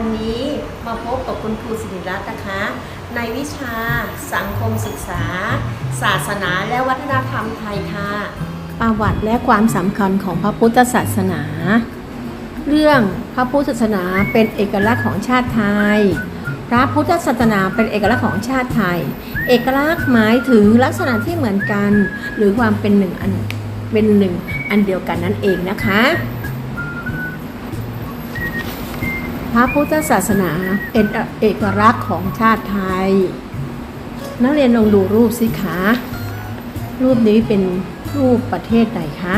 วันนี้มาพบกับคุณครูสิริรัตน์นะคะ ในวิชาสังคมศึกษา ศาสนาและวัฒนธรรมไทยค่ะประวัติและความสำคัญของพระพุทธศาสนา เรื่องพระพุทธศาสนาเป็นเอกลักษณ์ของชาติไทย พระพุทธศาสนาเป็นเอกลักษณ์ของชาติไทย เอกลักษณ์หมายถึงลักษณะที่เหมือนกัน หรือความเป็นหนึ่งอันเป็นหนึ่งอันเดียวกันนั่นเองนะคะ ระพุทธศาสนาเป็นเอกลักษณ์ของชาติไทย นักเรียนลองดูรูปสิคะ รูปนี้เป็นรูปประเทศไหนคะ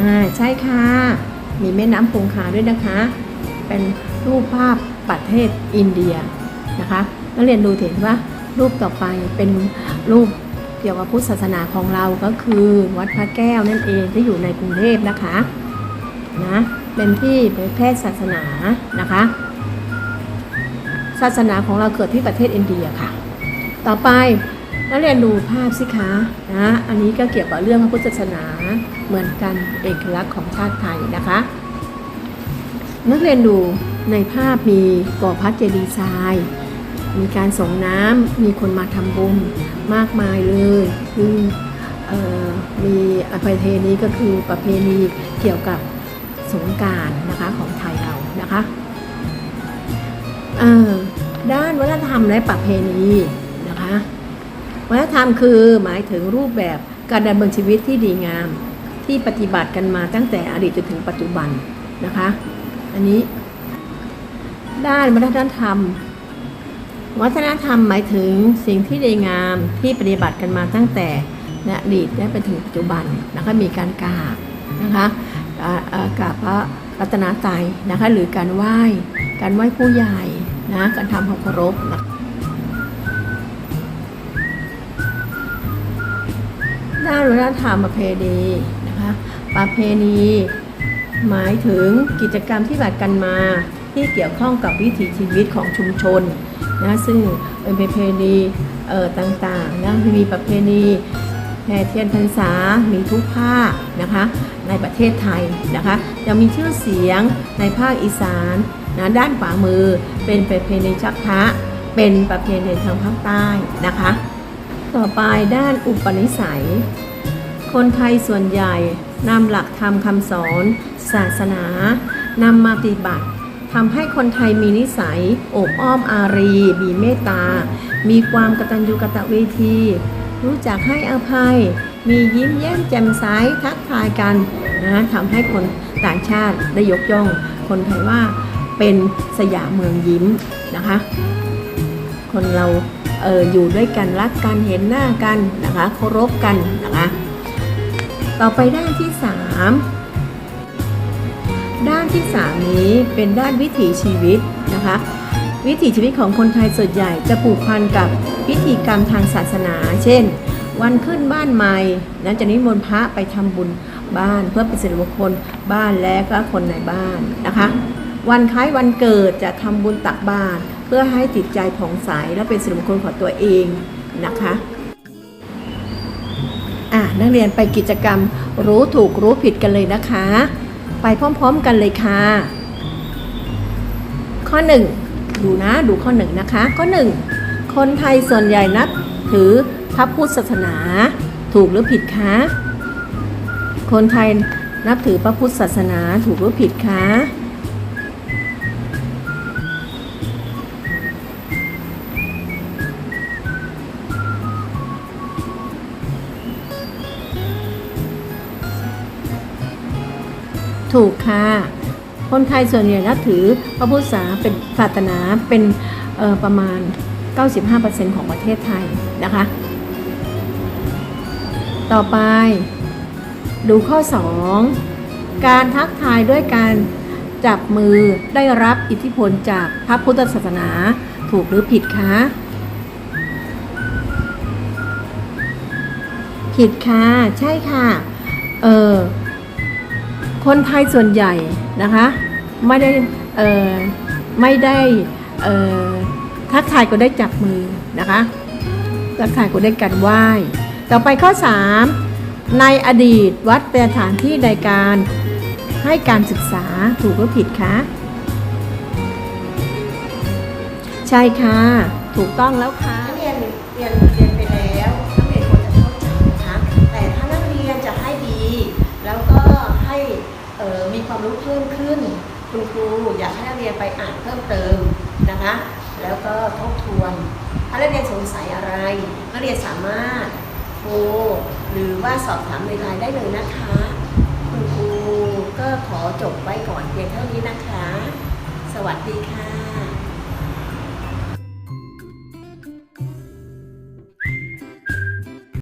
อ่าใช่ค่ะ มีแม่น้ำคงคาด้วยนะคะ เป็นรูปภาพประเทศอินเดียนะคะ นักเรียนดูเห็นว่ารูปต่อไปเป็นรูปเกี่ยวกับพุทธศาสนาของเราก็คือวัดพระแก้วนั่นเองที่อยู่ในกรุงเทพนะคะ นะเป็นที่เผยแพร่ศาสนานะคะ ศาสนาของเราเกิดที่ประเทศอินเดียค่ะ ต่อไปนักเรียนดูภาพสิคะนะอันนี้ก็เกี่ยวกับเรื่องพระพุทธศาสนาเหมือนกันเอกลักษณ์ของชาติไทยนะคะนักเรียนดูในภาพมีก่อพระเจดีย์ทรายมีการส่งน้ำมีคนมาทำบุญมากมายเลยคือออมีประเพณีก็คือประเพณีเกี่ยวกับ สงการนะคะของไทยเรานะคะด้านวัฒนธรรมและประเพณีนะคะวัฒนธรรมคือหมายถึงรูปแบบการดำเนินชีวิตที่ดีงามที่ปฏิบัติกันมาตั้งแต่อดีตจนถึงปัจจุบันนะคะ อันนี้ ด้านวัฒนธรรม วัฒนธรรมหมายถึงสิ่งที่ดีงามที่ปฏิบัติกันมาตั้งแต่อดีตและไปถึงปัจจุบันนะคะมีการกราบนะคะ กราบพระรัตนตรัยนะคะ หรือการไหว้ การไหว้ผู้ใหญ่นะการทำความเคารพนะด้านวัฒนธรรมประเพณีนะคะประเพณี หมายถึงกิจกรรมที่บัติกันมาที่เกี่ยวข้องกับวิถีชีวิตของชุมชนนะซึ่งเป็นประเพณีต่างๆนะมีประเพณี แห่เทียนพรรษา มีทุกภาคนะคะ ในประเทศไทยนะคะยังมีชื่อเสียงในภาคอีสานนะด้านขวามือเป็นประเพณีชักพระเป็นประเพณีทางภาคใต้นะคะ ต่อไปด้านอุปนิสัย คนไทยส่วนใหญ่นำหลักธรรมคำสอน ศาสนานำมาปฏิบัติทำให้คนไทยมีนิสัย อบอ้อมอารี มีเมตตา มีความกตัญญูกตเวที รู้จักให้อภัย มียิ้มแย้มแจ่มใสทักทายกันนะทำให้คนต่างชาติได้ยกย่อง คนไทยว่าเป็นสยามเมืองยิ้มนะคะ คนเราเอออยู่ด้วยกันรักกันเห็นหน้ากันนะคะเคารพกันนะคะต่อไปด้านที่ 3 ด้านที่ 3 นี้เป็นด้านวิถีชีวิตนะคะ วิถีชีวิตของคนไทยส่วนใหญ่จะผูกพันกับพิธีกรรมทางศาสนา เช่น วันขึ้นบ้านใหม่นะจะนิมนต์พระไปทำบุญบ้านเพื่อเป็นสิริมงคลบ้านและก็คนในบ้านนะคะ วันคล้ายวันเกิดจะทำบุญตักบาตรเพื่อให้จิตใจผ่องใสและเป็นสิริมงคลของตัวเองนะคะอะนักเรียนไปกิจกรรมรู้ถูกรู้ผิดกันเลยนะคะ ไปพร้อมๆกันเลยค่ะ ข้อ 1 ดูนะดูข้อ1นะคะ ข้อ1คนไทยส่วนใหญ่นับถือพระพุทธศาสนาถูกหรือผิดคะ คนไทยนับถือพระพุทธศาสนาถูกหรือผิดคะถูกค่ะ คนไทยส่วนใหญ่นับถือพระพุทธศาสนาเป็นศาสนาเป็นประมาณ 95%ของประเทศไทยนะคะ ต่อไป ดูข้อ 2 การทักทายด้วยการจับมือได้รับอิทธิพลจากพระพุทธศาสนาถูกหรือผิดคะผิดค่ะ ใช่ค่ะ เออ คนไทยส่วนใหญ่นะคะไม่ได้ไม่ได้ทักทายก็ได้จับมือนะคะทักทายก็ได้การไหว้ ต่อไปข้อ 3 ในอดีตวัดเป็นสถานที่ในการให้การศึกษาถูกหรือผิดคะใช่ค่ะ ถูกต้องแล้วค่ะ ครูอยากให้นักเรียนไปอ่านเพิ่มเติมนะคะ แล้วก็ทบทวนถ้านักเรียนสงสัยอะไร นักเรียนสามารถโทรหรือว่าสอบถามในไลน์ได้เลยนะคะ คุณครูก็ขอจบไว้ก่อนเพียงเท่านี้นะคะ สวัสดีค่ะ